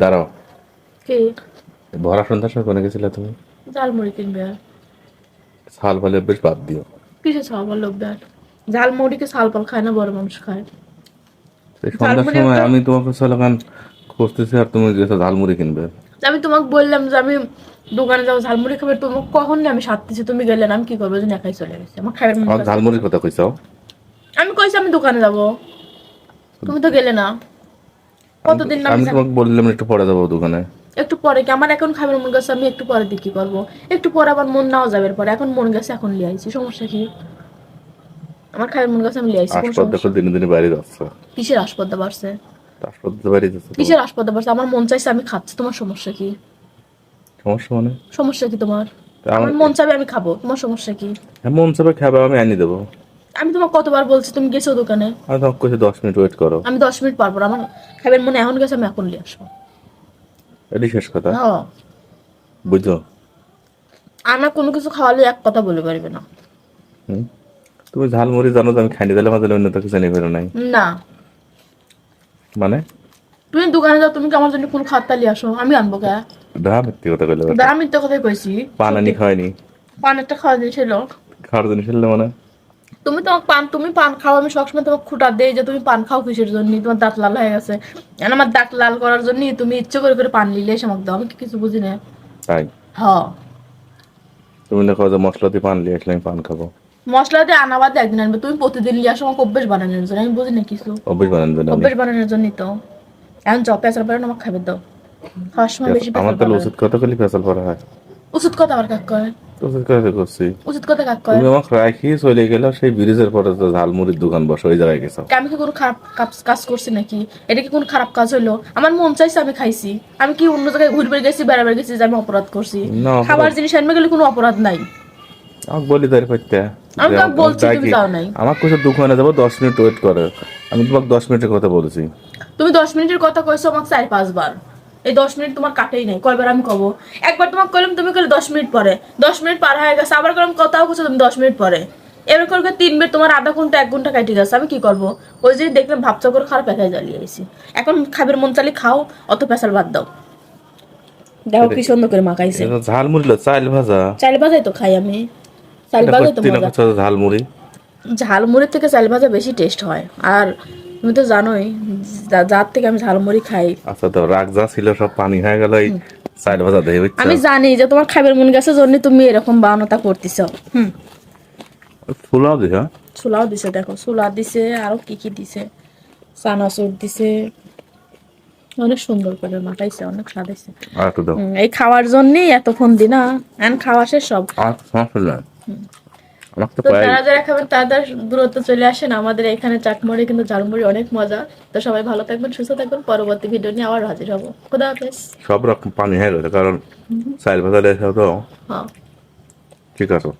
দাঁড়াও। কে? ভরা সন্ধ্যার সময় কোনে গেছিলে তুমি? ঝালমুড়ি কিনবে। আর শাল বেশ বাদ দিও। কিসে ছাওয়াল লোক ঝালমুড়িকে শালপাল খায় না বড় মানুষ খায়। সন্ধ্যার সময় আমি তোমাকে স্লোগান খুঁজতেছি আর তুমি ঝালমুড়ি কিনবে। আমি তোমাকে বললাম যে আমি দোকানে যাব ঝালমুড়ি খাবে তুমি কখন আমি সারতেছি তুমি গেলে না আমি কি করব যে একাই চলে গেছে আমার খাবার। ঝালমুড়ির কথা কইছাও? আমি কইছি আমি দোকানে যাব। তুমি তো গেলে না। কতদিন আমি তোমাকে বললাম একটু পরে যাব দোকানে। একটু পরে কি? আমার এখন খাবার মন গেছে আমি একটু পরে করব। একটু পরে আবার মন নাও যাবে পরে এখন মন গেছে এখন লিয়ে আইছি। সমস্যা কি? আমার খাবার মন গেছে আমি লিয়ে আইছি আসপদ দেখো দিনে দিনে বাইরে যাচ্ছে। কিসের আসপদ্দা বাড়ছে আসপদ বাইরে যাচ্ছে। কিসের আসপদ্দা বাড়ছে আমার মন চাইছে আমি খাচ্ছি। তোমার সমস্যা কি? সমস্যা মানে? সমস্যা কি তোমার? আমার মন চাইবে আমি খাব। তোমার সমস্যা কি? হ্যাঁ, মন চাপে খাবে আমি আনি দেবো। আমি তোমাকে কতবার বলছি তুমি গেছো দোকানে? আমি তোমাকে কইছি দশ মিনিট ওয়েট করো। আমি দশ মিনিট পারব না আমার খাবার মনে এখন গেছে আমি এখন নিয়ে আসব। এটাই শেষ কথা? হ্যাঁ। বুঝছ? আমার কোনো কিছু খাওয়ালে এক কথা বলে পারবে না? তুমি ঝালমুড়ি জানো তো আমি খাইনি দিলে আমাদের অন্য তো কিছু নিয়ে নাই। না। মানে? তুমি দোকানে যাও তুমি কি আমার জন্য কোন খাতা নিয়ে আসো? আমি আনব কে? ধা মিথ্যে কথা কইলে দা, আমি তো কথাই কইছি। পান আনি খাওয়াইনি। পানেরটা খাওয়া দিয়েছিল খাওয়ার হলে মানে? তুমি তোমাকে পান তুমি পান খাও আমি সবসময় তোমাকে খুঁটা দেই যে তুমি পান খাও কিসের জন্য তোমার দাঁত লাল হয়ে গেছে। আমার দাঁত লাল করার জন্য তুমি ইচ্ছে করে করে পান নিলে এসে আমাকে দাও আমি কিছু বুঝি না। তাই? হ। তুমি না খাওয়া মশলা দিয়ে পান লিয়ে আসলে আমি পান খাব। মশলা দিয়ে আনা বাদে একদিন আনবে। তুমি প্রতিদিন নিয়ে আসো আমাকে অভ্যেস বানানোর জন্য। আমি বুঝি না কিছু। অভ্যেস বানান দেন আমি। অভ্যেস বানানোর জন্যই তো। এখন জ পেঁচাল পারে আমাকে খাবে দাও। খাওয়ার সময় বেশি আমার পেঁচাল তাহলে ওষুধ কথা কলি ফেসাল করা হয়? ওষুধ কথা আবার কাক কয় ওষুধ কথা করছি কাক কয়? তুমি আমাকে রাখি চলে গেল সেই ব্রিজের পরে তো ঝালমুড়ির দোকান বসে ওই জায়গায় গেছো। আমি কি কোনো খারাপ কাজ- করছি নাকি? এটা কি কোনো খারাপ কাজ হলো আমার মন চাইছে আমি খাইছি। আমি কি অন্য জায়গায় ঘুরবে গেছি বেড়াবে গেছি যে আমি অপরাধ করছি? খাবার জিনিস আনবে গেলে কোনো অপরাধ নাই। আমাকে বলি তাই পাইতে। আমি তো বলছি, তুমি যাও নাই। আমার কোথাও দোকানে যাব দশ মিনিট ওয়েট করে। আমি তোমাকে দশ মিনিটের কথা বলেছি। তুমি দশ মিনিটের কথা কইছো আমাকে চার পাঁচবার। এই দশ মিনিট তোমার কাটেই নাই কয়বার আমি কব? একবার তোমাকে কইলাম তুমি কইলে দশ মিনিট পরে। দশ মিনিট পার হয়ে গেছে আবার কইলাম কথাও কইছো তুমি দশ মিনিট পরে। এবার করে করে তিনবার তোমার আধা ঘণ্টা এক ঘণ্টা কাটে গেছে আমি কি করব? ওই যে দেখলাম ভাবছা করে খারাপ একাই জ্বালিয়ে আইছি এখন খাবার মন চালি খাও অত পেশাল বাদ দাও। দেখো কি সুন্দর করে মাখাইছে। এটা ঝালমুড়ি চাল ভাজা। চাল ভাজাই তো খাই আমি। চাল ভাজাই তো মজা। করছে ঝালমুড়ি? ঝালমুড়ির থেকে চাল ভাজা বেশি টেস্ট হয়। আর তুমি তো জানোই যার থেকে আমি ঝালমুড়ি খাই। আচ্ছা তো রাগ যা ছিল সব পানি হয়ে গেল এই ভাজা দেয় আমি জানি যে তোমার খাবার মন গেছে জন্য তুমি এরকম বানতা করতেছ। হুম। ফুলাও দিছ ছোলাও দিছে দেখো ছোলা দিছে আরও কি কি দিছে। চানাচুর দিছে। অনেক সুন্দর করে মাখাইছে অনেক স্বাদ হয়েছে এই খাওয়ার জন্যই এতক্ষণ দি না এখন খাওয়া শেষ সব। আর আমার তো যারা যারা খাবেন তাদের দূরত্ব চলে আসেন আমাদের এখানে চাটমুড়ি কিন্তু ঝালমুড়ি অনেক মজা। তো সবাই ভালো থাকবেন সুস্থ থাকবেন। পরবর্তী ভিডিও নিয়ে আবার হাজির হব। খুদা হাফেজ। সব রকম পানি হয়ে গেছে কারণ সাইল ভাজা লেখা তো হ্যাঁ। ঠিক আছে।